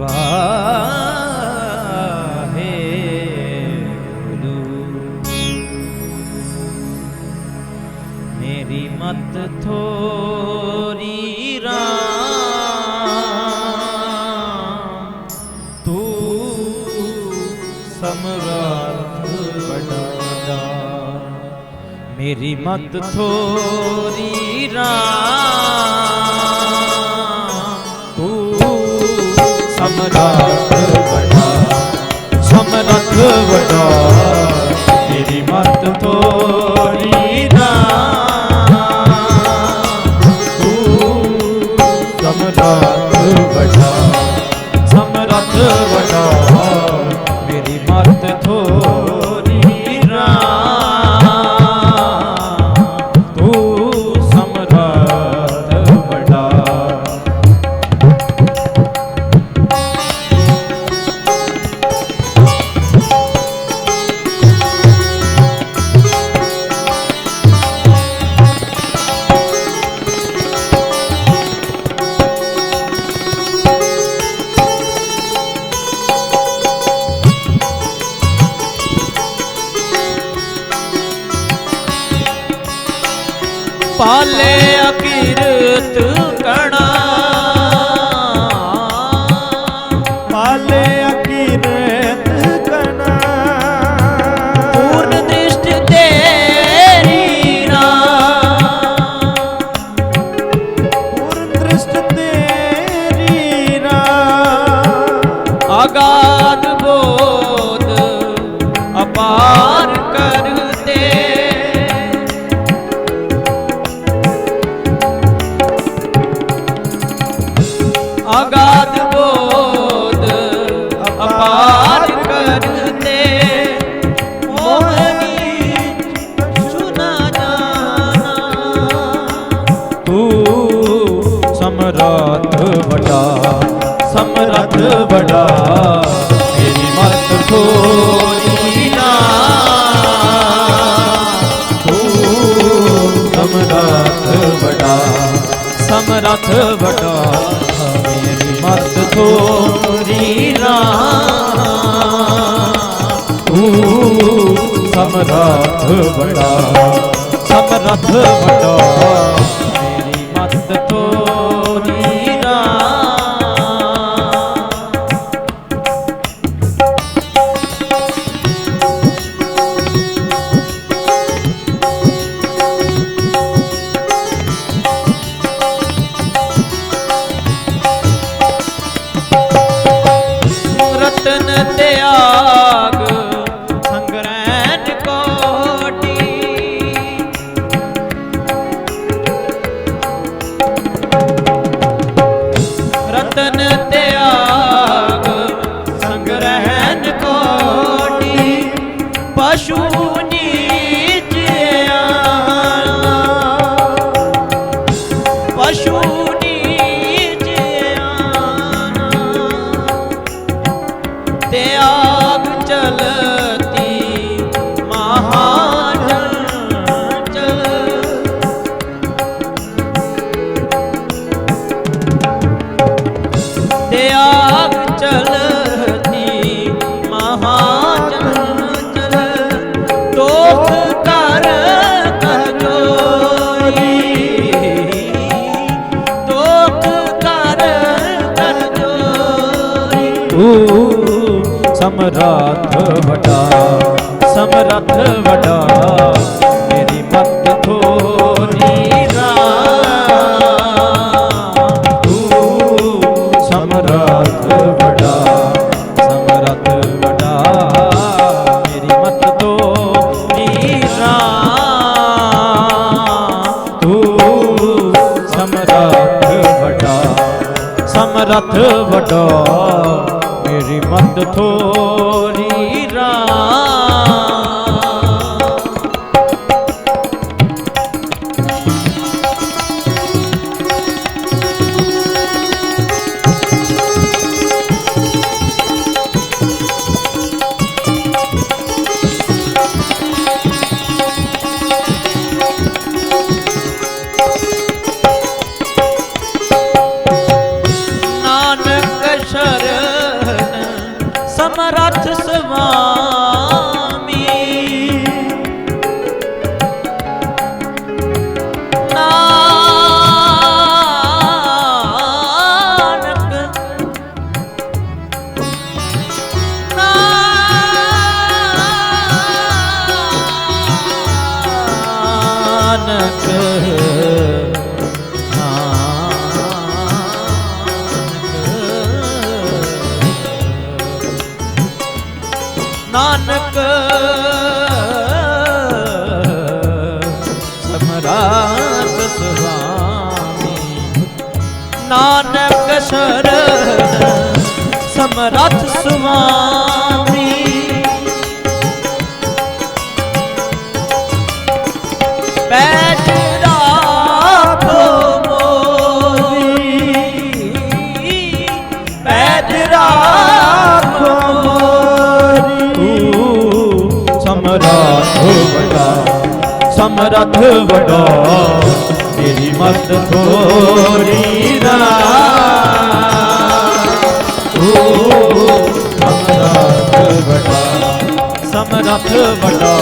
ਵਾਹਿਗੁਰੂ ਮੇਰੀ ਮਤ ਥੋਰੀ ਰਾਮ। ਤੂੰ ਸਮਰਾਟ ਬੜਾ ਮੇਰੀ ਮਤ ਥੋਰੀ ਰਾਮ। ਸਮਰਾਟ ਬੜਾ ਸਮਰੱਥ ਵੱਡਾ। ਪਾਲੇ ਅਕਿਰਤ ਕਣਾ ਪਾਲੇ ਅਕਿਰਤ ਕਨਾ ਪੂਰਨ ਦ੍ਰਿਸ਼ਟ ਤੇਰੀ ਨਾ ਪੂਰਨ ਦ੍ਰਿਸ਼ਟ ਤੇਰੀ ਰਾ ਆਗਾਦ ਬੋਧ ਅਪਾਰ ਆਗਾਦ ਬੋਧ ਅਪਾਰ ਕਰਤੇ ਮੋਹਨੀ ਸੁਨਾ ਜਾਣਾ। ਤੂੰ ਸਮਰੱਥ ਵੱਡਾ ਸਮਰੱਥ ਵੱਡਾ ਮੇਰੀ ਮਤ ਕੋਈ ਨਾ। ਤੂੰ ਸਮਰੱਥ ਵੱਡਾ ਸਮਰੱਥ ਵੱਡਾ। ਮਤ ਥੋੜੀ ਨਾ ਤੂੰ ਸਮਰੱਥ ਵੱਡਾ ਸਮਰੱਥ ਮੇਰੀ ਮਤ ਤੋਰੀ ਤਿਆਗ ਚਲਤੀ ਮਹਾਜਨ ਚਲ ਤਿਆਗ ਚਲਤੀ ਮਹਾਜਨ ਚਲ ਦੋਖ ਕਰ ਕਜੋਈ ਦੋਖ ਕਰ ਕਜੋਈ ਤੂੰ ਸਮਰੱਥ ਵਡਾ ਸਮਰੱਥ ਵਡਾ ਮੇਰੀ ਮਤ ਥੋਰੀ ਰਾ ਤੂੰ ਸਮਰੱਥ ਵੱਡਾ। ਸਮਰੱਥ ਰਥ ਸਵਾ ਨਾਨਕ। ਸਮਰਾਟ ਸੁਆਮੀ ਨਾਨਕ ਸ਼ਰਨ। ਸਮਰਥ ਸਮਰਥ ਵਡਾ। ਤੇਰੀ ਮਤ ਥੋੜੀ ਨਾ। ਤੂੰ ਸਮਰਥ ਵੱਡਾ। ਸਮਰਥ ਵੱਡਾ।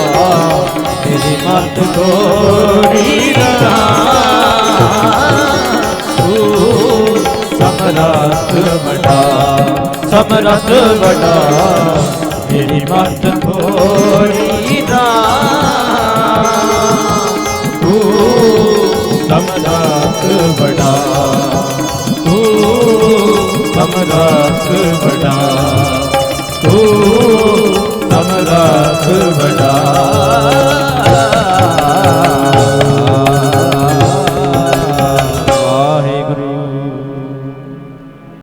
ਤੇਰੀ ਮਤ ਥੋੜੀ ਨਾ। ਤੂੰ ਸਮਰਥ ਵੱਡਾ। ਸਮਰਥ ਵੱਡਾ। ਤੂੰ ਸਮਰਥ ਵੱਡਾ।